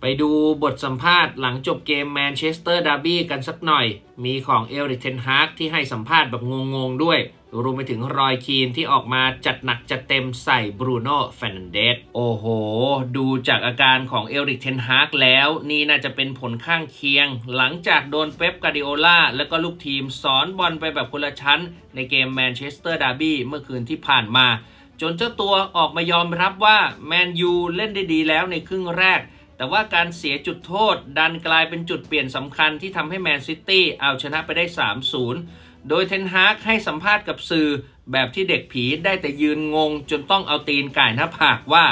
ไปดูบทสัมภาษณ์หลังจบเกมแมนเชสเตอร์ดาร์บี้กันสักหน่อย มีของเอริกเทนฮาร์กที่ให้สัมภาษณ์แบบงงๆด้วย รวมไปถึงรอยคีนที่ออกมาจัดหนักจัดเต็มใส่บรูโน่แฟรนเดสโอ้โห ดูจากอาการของเอริกเทนฮาร์กแล้ว นี่น่าจะเป็นผลข้างเคียง หลังจากโดนเป๊ปกาดิโอลาแล้วก็ลูกทีมสอนบอลไปแบบคนละชั้น ในเกมแมนเชสเตอร์ดาร์บี้เมื่อคืนที่ผ่านมา จนเจ้าตัวออกมายอมรับว่าแมนยูเล่นได้ดีแล้วในครึ่งแรก แต่ว่าการเสียจุดโทษดันกลายเป็นจุดเปลี่ยนสำคัญที่ทำให้แมนซิตี้เอาชนะไปได้ 3-0 โดยเทนฮากให้สัมภาษณ์กับสื่อแบบที่เด็กผีได้แต่ยืนงง จนต้องเอาตีนก่ายหน้าผากว่า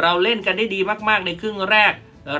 เราเล่นกันได้ดีมากๆในครึ่งแรก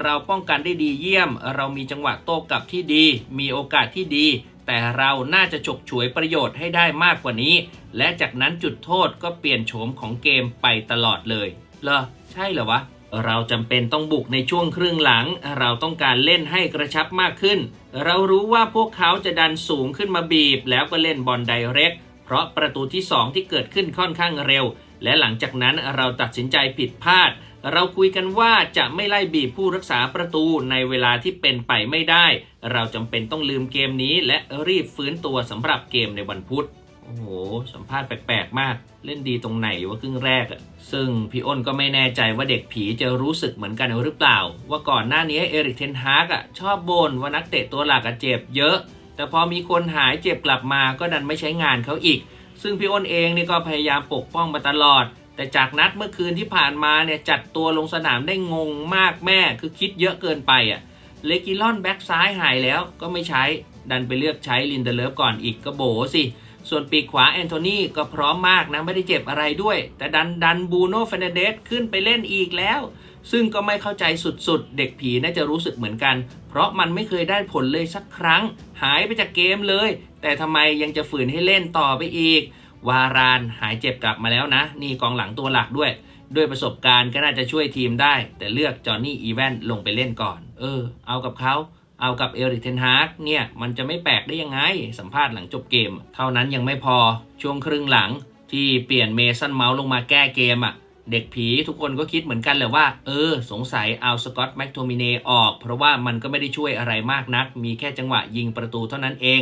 เราป้องกันได้ดีเยี่ยม เรามีจังหวะโต้กลับที่ดี มีโอกาสที่ดี แต่เราน่าจะฉกฉวยประโยชน์ให้ได้มากกว่านี้ และจากนั้นจุดโทษก็เปลี่ยนโฉมของเกมไปตลอดเลยเหรอใช่เหรอวะ เราจำเป็นต้องบุกในช่วงครึ่งหลัง เราต้องการเล่นให้กระชับมากขึ้น เรารู้ว่าพวกเขาจะดันสูงขึ้นมาบีบ แล้วก็เล่นบอลไดเรก เพราะประตูที่ 2 ที่เกิดขึ้นค่อนข้างเร็ว และหลังจากนั้นเราตัดสินใจผิดพลาด เราคุยกันว่าจะไม่ไล่บีบผู้รักษาประตูในเวลาที่เป็นไปไม่ได้ เราจำเป็นต้องลืมเกมนี้และรีบฟื้นตัวสำหรับเกมในวันพุธ โอ้โห สัมภาษณ์แปลกๆ มาก เล่นดีตรงไหนวะครึ่งแรกอะซึ่งพี่อ้นก็ไม่แน่ใจว่าเด็กผีจะรู้สึกเหมือนกันหรือเปล่า ว่าก่อนหน้านี้เอริกเทนฮากอะชอบบ่นว่านักเตะตัวหลักอะเจ็บเยอะ แต่พอมีคนหายเจ็บกลับมาก็ดันไม่ใช้งานเขาอีก ซึ่งพี่อ้นเองนี่ก็พยายามปกป้องมาตลอด แต่จากนัดเมื่อคืนที่ผ่านมาเนี่ยจัดตัวลงสนามได้งงมากแม่คือคิดเยอะเกินไปอะเลกิลอนแบ็กซ้ายหายแล้วก็ไม่ใช้ดันไปเลือกใช้ลินเดเลฟก่อนอีกก็โบสิ ส่วนปีกขวาแอนโทนีก็พร้อมมากนะ ไม่ได้เจ็บอะไรด้วย แต่ดันดันบูโน่เฟเนเดสขึ้นไปเล่นอีกแล้ว ซึ่งก็ไม่เข้าใจสุดๆ เด็กผีน่าจะรู้สึกเหมือนกัน เพราะมันไม่เคยได้ผลเลยสักครั้ง หายไปจากเกมเลย แต่ทำไมยังจะฝืนให้เล่นต่อไปอีก วารานหายเจ็บกลับมาแล้วนะ นี่กองหลังตัวหลักด้วย ด้วยประสบการณ์ก็น่าจะช่วยทีมได้ แต่เลือกจอห์นนี่อีแวนลงไปเล่นก่อน เออ เอากับเขา เอากับเอริกเทนฮาร์กเนี่ยมันจะไม่แปลกได้ยังไง สัมภาษณ์หลังจบเกม เท่านั้นยังไม่พอช่วงครึ่งหลังที่เปลี่ยนเมสันเมาส์ลงมาแก้เกมอะ่ะเด็กผีทุกคนก็คิดเหมือนกันเลยว่า เออ สงสัยเอาสกอตแม็กโทมิเนออก เพราะว่ามันก็ไม่ได้ช่วยอะไรมากนัก มีแค่จังหวะยิงประตูเท่านั้นเอง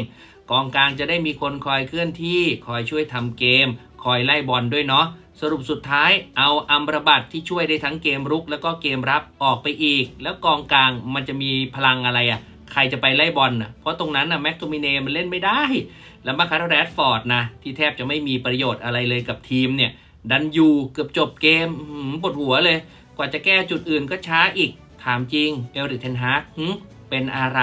กองกลางจะได้มีคนคอยเคลื่อนที่คอยช่วยทำเกม คอยไล่บอลด้วยเนาะสรุปสุดท้ายเอาอัมรบัตที่ช่วยได้ทั้งเกมรุก แล้วก็เกมรับออกไปอีก แล้วกองกลางมันจะมีพลังอะไรอะ่ะ ใครจะไปไล่บอลน่ะเพราะตรงนั้นน่ะแม็กโทมิเนมันเล่นไม่ได้ แล้วมาคาร์แรดฟอร์ดนะที่แทบจะไม่มีประโยชน์อะไรเลยกับทีมเนี่ยดันยูเกือบจบเกมปวดหัวเลย กว่าจะแก้จุดอื่นก็ช้าอีกถามจริงเอลริกเทนฮากหึเป็นอะไร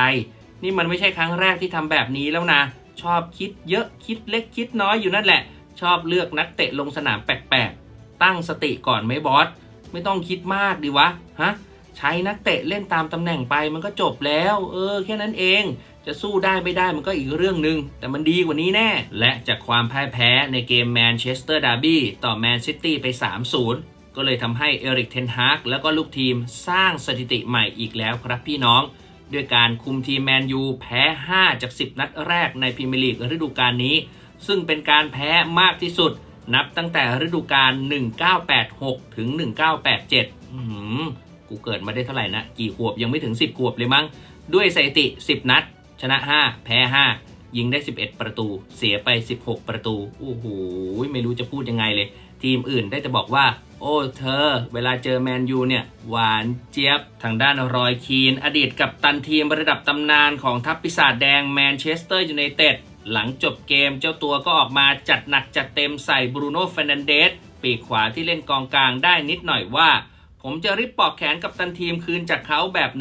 นี่มันไม่ใช่ครั้งแรกที่ทำแบบนี้แล้วนะ ชอบคิดเยอะคิดเล็กคิดน้อยอยู่นั่นแหละ ชอบเลือกนักเตะลงสนามแปลกๆตั้งสติก่อนไหมบอสไม่ต้องคิดมากดีวะฮะ ใช้นักเตะเล่นตามตำแหน่งไปมันก็จบแล้ว เออ แค่นั้นเองจะสู้ได้ไม่ได้มันก็อีกเรื่องหนึ่งแต่มันดีกว่านี้แน่ และจากความพ่ายแพ้ในเกมแมนเชสเตอร์ดาร์บี้ต่อแมนซิตี้ไป 3-0 ก็เลยทำให้เอริกเทนฮากแล้วก็ลูกทีมสร้างสถิติใหม่อีกแล้วครับพี่น้อง ด้วยการคุมทีมแมนยูแพ้ 5 จาก 10 นัดแรกในพรีเมียร์ลีกฤดูกาลนี้ ซึ่งเป็นการแพ้มากที่สุด นับตั้งแต่ฤดูกาล1986 ถึง 1987อื้อหือ กูเกิดมาได้เท่าไหร่นะ กี่ขวบยังไม่ถึง 10 ขวบเลยมั้ง ด้วยสถิติ 10 นัด ชนะ 5 แพ้ 5 ยิงได้ 11 ประตู เสียไป 16 ประตู โอ้โห ไม่รู้จะพูดยังไงเลย ทีมอื่นได้แต่บอกว่า โอ้เธอ เวลาเจอแมนยูเนี่ย หวานเจี๊ยบ ทางด้านรอยคีน อดีตกับตันทีมระดับตำนานของทัพปีศาจแดงแมนเชสเตอร์ยูไนเต็ดหลังจบเกมเจ้าตัวก็ออกมาจัดหนักจัดเต็มใส่บรูโน่เฟรนันเดสปีกขวาที่เล่นกองกลางได้นิดหน่อยว่า ผมจะริบปอกแขนกับตันทีมคืนจากเขาแบบ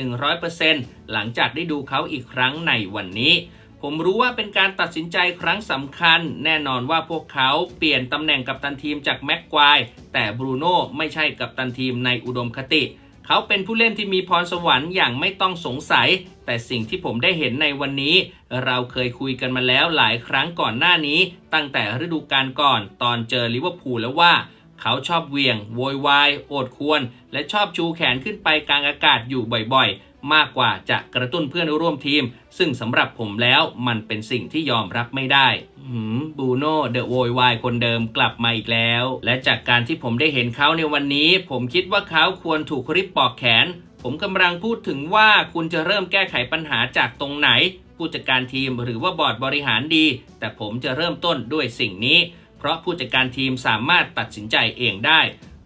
100%หลังจากได้ดูเขาอีกครั้งในวันนี้ ผมรู้ว่าเป็นการตัดสินใจครั้งสำคัญ แน่นอนว่าพวกเขาเปลี่ยนตำแหน่งกับตันทีมจากแม็กควายแต่บรูโน่ไม่ใช่กับตันทีมในอุดมคติเขาเป็นผู้เล่นที่มีพรสวรรค์อย่างไม่ต้องสงสัย แต่สิ่งที่ผมได้เห็นในวันนี้ เราเคยคุยกันมาแล้วหลายครั้งก่อนหน้านี้ ตั้งแต่ฤดูกาลก่อนตอนเจอลิเวอร์พูลแล้วว่า เขาชอบเวียง โวยวาย โอดควร และชอบชูแขนขึ้นไปกลางอากาศอยู่บ่อยๆ มากกว่าจะกระตุ้นเพื่อนร่วมทีม ซึ่งสำหรับผมแล้วมันเป็นสิ่งที่ยอมรับไม่ได้หืมบูโน่เดอะโวยวายคนเดิมกลับมาอีกแล้ว และจากการที่ผมได้เห็นเขาในวันนี้ ผมคิดว่าเขาควรถูกริบปอกแขน ผมกำลังพูดถึงว่าคุณจะเริ่มแก้ไขปัญหาจากตรงไหน ผู้จัดการทีมหรือว่าบอร์ดบริหารดี แต่ผมจะเริ่มต้นด้วยสิ่งนี้ เพราะผู้จัดการทีมสามารถตัดสินใจเองได้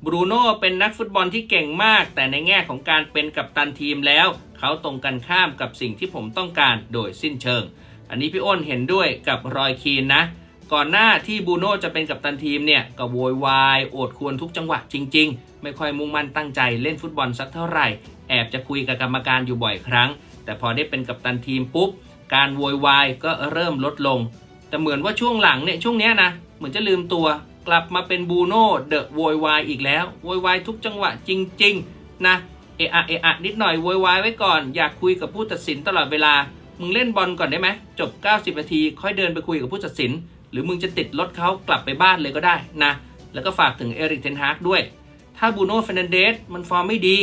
บรูโน่เป็นนักฟุตบอลที่เก่งมาก แต่ในแง่ของการเป็นกัปตันทีมแล้ว เขาตรงกันข้ามกับสิ่งที่ผมต้องการโดยสิ้นเชิง อันนี้พี่อ้นเห็นด้วยกับรอยคีนนะ ก่อนหน้าที่บูโน่จะเป็นกัปตันทีมเนี่ยก็โวยวายโอดควรทุกจังหวะจริง ๆ ไม่ค่อยมุ่งมั่นตั้งใจเล่นฟุตบอลสักเท่าไหร่ แอบจะคุยกับกรรมการอยู่บ่อยครั้ง แต่พอได้เป็นกัปตันทีมปุ๊บการโวยวายก็เริ่มลดลง แต่เหมือนว่าช่วงหลังเนี่ยช่วงเนี้ยนะ เหมือนจะลืมตัว กลับมาเป็นบูโน่เดอะโวยวายอีกแล้วโวยวายทุกจังหวะจริง ๆ นะเอะอะเอะอะนิดหน่อยโวยวายไว้ก่อน อยากคุยกับผู้ตัดสินตลอดเวลา มึงเล่นบอลก่อนได้ไหมจบ 90 นาที ค่อยเดินไปคุยกับผู้ตัดสิน หรือมึงจะติดรถเขากลับไปบ้านเลยก็ได้นะแล้วก็ฝากถึงเอริกเทนฮากด้วย ถ้าบูโน่เฟรนันเดสมันฟอร์มไม่ดี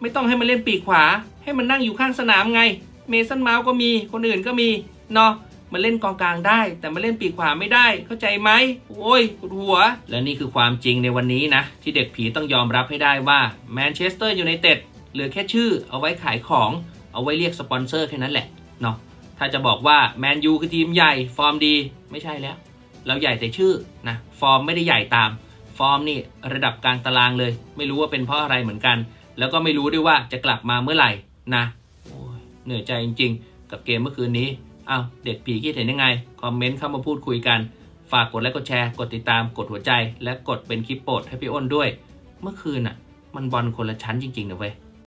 ไม่ต้องให้มันเล่นปีกขวา ให้มันนั่งอยู่ข้างสนามไง เมสันเมาส์ก็มีคนอื่นก็มีเนาะ มันเล่นกองกลางได้ แต่มันเล่นปีกขวาไม่ได้ เข้าใจไหมโอ้ยปวดหัว และนี่คือความจริงในวันนี้นะ ที่เด็กผีต้องยอมรับให้ได้ว่าแมนเชสเตอร์ยูไนเต็ดเหลือแค่ชื่อเอาไว้ขายของเอาไว้เรียกสปอนเซอร์แค่นั้นแหละเนาะถ้าจะบอกว่าแมนยูคือทีมใหญ่ฟอร์มดีไม่ใช่แล้ว เราใหญ่แต่ชื่อนะฟอร์มไม่ได้ใหญ่ตาม ฟอร์มนี่ระดับกลางตารางเลย ไม่รู้ว่าเป็นเพราะอะไรเหมือนกัน แล้วก็ไม่รู้ด้วยว่าจะกลับมาเมื่อไหร่นะเหนื่อยใจจริง ๆ กับเกมเมื่อคืนนี้ อ้าวเด็กผีคิดเห็นยังไง คอมเมนต์เข้ามาพูดคุยกัน ฝากกดไลค์กดแชร์ กดติดตาม กดหัวใจ และกดเป็นคลิปโปรดให้พี่อ้นด้วย เมื่อคืนอะ มันบอลคนละชั้นจริงๆนะเว้ย